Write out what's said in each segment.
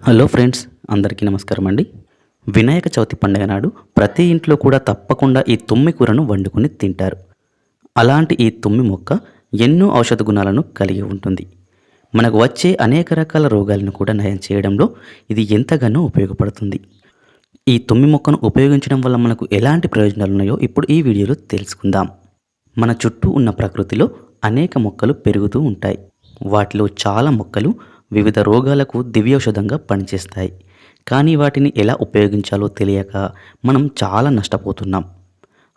Hello friends అందరికీ నమస్కారం అండి. వినాయక చవితి పండుగ నాడు ప్రతి ఇంట్లో కూడా తప్పకుండా ఈ తుమ్మి కూరను వండుకొని తింటారు. అలాంటి ఈ తుమ్మి మొక్క ఎన్నో ఔషధ గుణాలను కలిగి ఉంటుంది. మనకు వచ్చే అనేక రకాల రోగాలను కూడా నయం చేయడంలో ఇది ఎంతగానో ఉపయోగపడుతుంది. ఈ తుమ్మి మొక్కను ఉపయోగించడం వల్ల మనకు ఎలాంటి ప్రయోజనాలు ఉన్నాయో ఇప్పుడు ఈ వీడియోలో తెలుసుకుందాం. మన చుట్టూ ఉన్న ప్రకృతిలో అనేక మొక్కలు పెరుగుతూ ఉంటాయి. వాటిలో చాలా మొక్కలు వివిధ రోగాలకు దివ్యౌషధంగా పనిచేస్తాయి. కానీ వాటిని ఎలా ఉపయోగించాలో తెలియక మనం చాలా నష్టపోతున్నాం.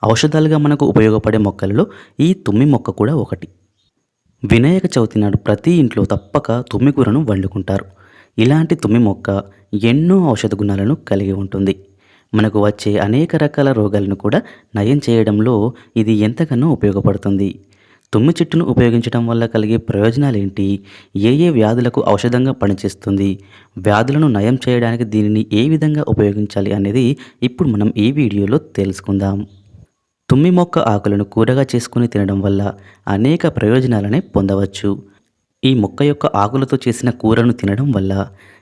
ఔషధాలుగా మనకు ఉపయోగపడే మొక్కలలో ఈ తుమ్మి మొక్క కూడా ఒకటి. వినాయక చవితి నాడు ప్రతి ఇంట్లో తప్పక తుమ్మి కూరను వండుకుంటారు. ఇలాంటి తుమ్మి మొక్క ఎన్నో ఔషధ గుణాలను కలిగి ఉంటుంది. మనకు వచ్చే అనేక రకాల రోగాలను కూడా నయం చేయడంలో ఇది ఎంతగానో ఉపయోగపడుతుంది. తుమ్మి చెట్టును ఉపయోగించడం వల్ల కలిగే ప్రయోజనాలు ఏంటి ఏ ఏ వ్యాధులకు ఔషధంగా పనిచేస్తుంది? వ్యాధులను నయం చేయడానికి దీనిని ఏ విధంగా ఉపయోగించాలి అనేది ఇప్పుడు మనం ఈ వీడియోలో తెలుసుకుందాం. తుమ్మి మొక్క ఆకులను కూరగా చేసుకుని తినడం వల్ల అనేక ప్రయోజనాలనే పొందవచ్చు. ఈ మొక్క యొక్క ఆకులతో చేసిన కూరను తినడం వల్ల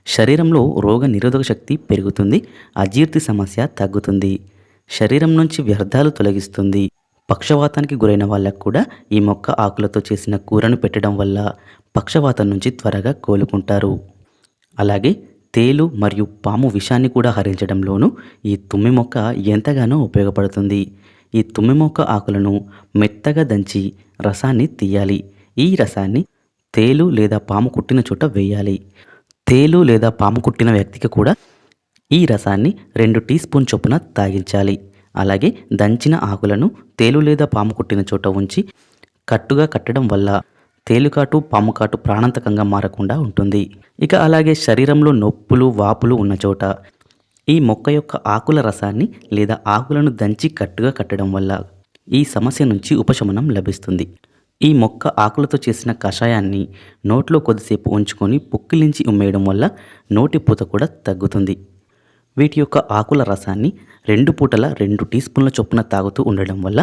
శరీరంలో రోగ నిరోధక శక్తి పెరుగుతుంది అజీర్తి సమస్య తగ్గుతుంది. శరీరం నుంచి వ్యర్థాలు తొలగిస్తుంది. పక్షవాతానికి గురైన వాళ్ళకు కూడా ఈ మొక్క ఆకులతో చేసిన కూరను పెట్టడం వల్ల పక్షవాతం నుంచి త్వరగా కోలుకుంటారు. అలాగే తేలు మరియు పాము విషాన్ని కూడా హరించడంలోనూ ఈ తుమ్మి మొక్క ఎంతగానో ఉపయోగపడుతుంది. ఈ తుమ్మి మొక్క ఆకులను మెత్తగా దంచి రసాన్ని తీయాలి. ఈ రసాన్ని తేలు లేదా పాము కుట్టిన చోట వేయాలి. తేలు లేదా పాము కుట్టిన వ్యక్తికి కూడా ఈ రసాన్ని రెండు టీ స్పూన్ చొప్పున తాగించాలి. అలాగే దంచిన ఆకులను తేలు లేదా పాము కుట్టిన చోట ఉంచి కట్టుగా కట్టడం వల్ల తేలుకాటు పాముకాటు ప్రాణాంతకంగా మారకుండా ఉంటుంది. ఇక అలాగే శరీరంలో నొప్పులు వాపులు ఉన్న చోట ఈ మొక్క యొక్క ఆకుల రసాన్ని లేదా ఆకులను దంచి కట్టుగా కట్టడం వల్ల ఈ సమస్య నుంచి ఉపశమనం లభిస్తుంది. ఈ మొక్క ఆకులతో చేసిన కషాయాన్ని నోట్లో కొద్దిసేపు ఉంచుకొని పుక్కిలించి ఉమ్మేయడం వల్ల నోటి పూత కూడా తగ్గుతుంది. వీటి యొక్క ఆకుల రసాన్ని రెండు పూటల రెండు టీ స్పూన్ల చొప్పున తాగుతూ ఉండడం వల్ల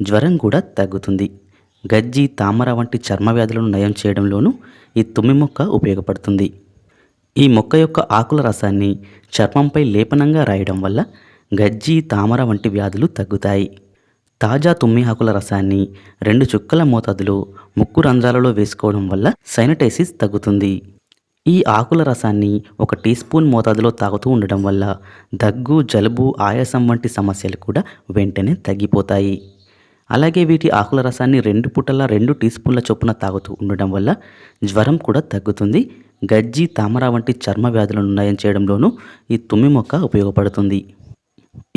జ్వరం కూడా తగ్గుతుంది. గజ్జి తామర వంటి చర్మ వ్యాధులను నయం చేయడంలోనూ ఈ తుమ్మి మొక్క ఉపయోగపడుతుంది. ఈ మొక్క యొక్క ఆకుల రసాన్ని చర్మంపై లేపనంగా రాయడం వల్ల గజ్జి తామర వంటి వ్యాధులు తగ్గుతాయి. తాజా తుమ్మి ఆకుల రసాన్ని రెండు చుక్కల మోతాదులో ముక్కు రంధ్రాలలో వేసుకోవడం వల్ల సైనటైసిస్ తగ్గుతుంది. ఈ ఆకుల రసాన్ని ఒక టీ స్పూన్ మోతాదులో తాగుతూ ఉండడం వల్ల దగ్గు జలుబు ఆయాసం వంటి సమస్యలు కూడా వెంటనే తగ్గిపోతాయి. అలాగే వీటి ఆకుల రసాన్ని రెండు పూటల రెండు టీ స్పూన్ల చొప్పున తాగుతూ ఉండడం వల్ల జ్వరం కూడా తగ్గుతుంది. గజ్జి తామర వంటి చర్మ వ్యాధులను నయం చేయడంలోనూ ఈ తుమ్మి మొక్క ఉపయోగపడుతుంది.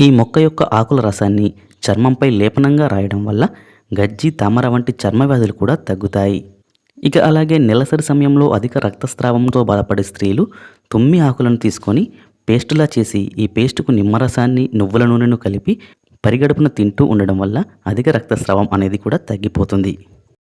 ఈ మొక్క యొక్క ఆకుల రసాన్ని చర్మంపై లేపనంగా రాయడం వల్ల గజ్జి తామర వంటి చర్మ వ్యాధులు కూడా తగ్గుతాయి. ఇక అలాగే నెలసరి సమయంలో అధిక రక్తస్రావంతో బాధపడే స్త్రీలు తుమ్మి ఆకులను తీసుకొని పేస్టులా చేసి ఈ పేస్టుకు నిమ్మరసాన్ని నువ్వుల నూనెను కలిపి పరిగడుపున తింటూ ఉండడం వల్ల అధిక రక్తస్రావం అనేది కూడా తగ్గిపోతుంది.